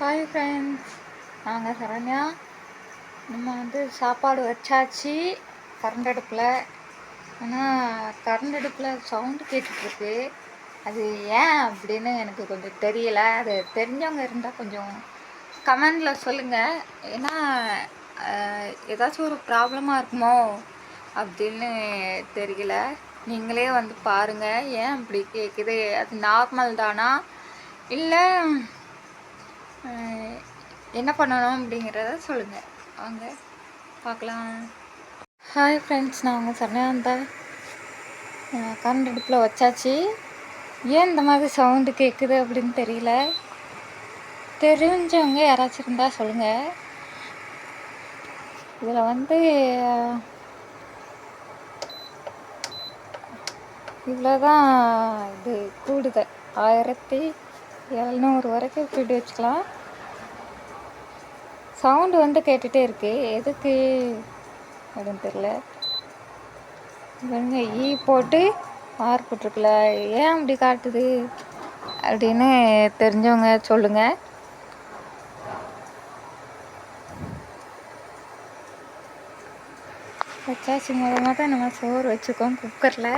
Hi friends நாங்கள் சரண்யா. நம்ம வந்து சாப்பாடு வச்சாச்சு. கரண்ட் அடுப்பில். ஆனால் கரண்ட் அடுப்பில் சவுண்டு கேட்டுட்ருக்கு. அது ஏன் அப்படின்னு எனக்கு கொஞ்சம் தெரியல. அது தெரிஞ்சவங்க இருந்தால் கொஞ்சம் கமெண்டில் சொல்லுங்கள் ஏன்னா ஏதாச்சும் ஒரு ப்ராப்ளமாக இருக்குமோ அப்படின்னு தெரியல. நீங்களே வந்து பாருங்கள் ஏன் அப்படி கேட்குது அது நார்மல் தானா? இல்லை என்ன பண்ணணும் அப்படிங்கிறத சொல்லுங்கள் வாங்க பார்க்கலாம். ஹாய் ஃப்ரெண்ட்ஸ் நான் உங்கள் சரணாந்தா கரண்ட் அடுப்பில் வச்சாச்சு. ஏன் இந்த மாதிரி சவுண்டு கேட்குது அப்படின்னு தெரியல. தெரிஞ்சவங்க யாராச்சும் இருந்தால் சொல்லுங்கள் இதில் வந்து இவ்வளோதான் இது கூடுதல். ஆயிரத்தி எழுநூறு வரைக்கும் ஃபீடு வச்சுக்கலாம். சவுண்டு வந்து கேட்டுகிட்டே இருக்கு. எதுக்கு? அப்படின்னு தெரியல. இவங்க ஈ போட்டு ஆர் போட்டிருக்குல. ஏன் அப்படி காட்டுது? அப்படின்னு தெரிஞ்சவங்க சொல்லுங்கள் வச்சாச்சு. மூலமாக தான் நம்ம சோறு வச்சுருக்கோம் குக்கரில்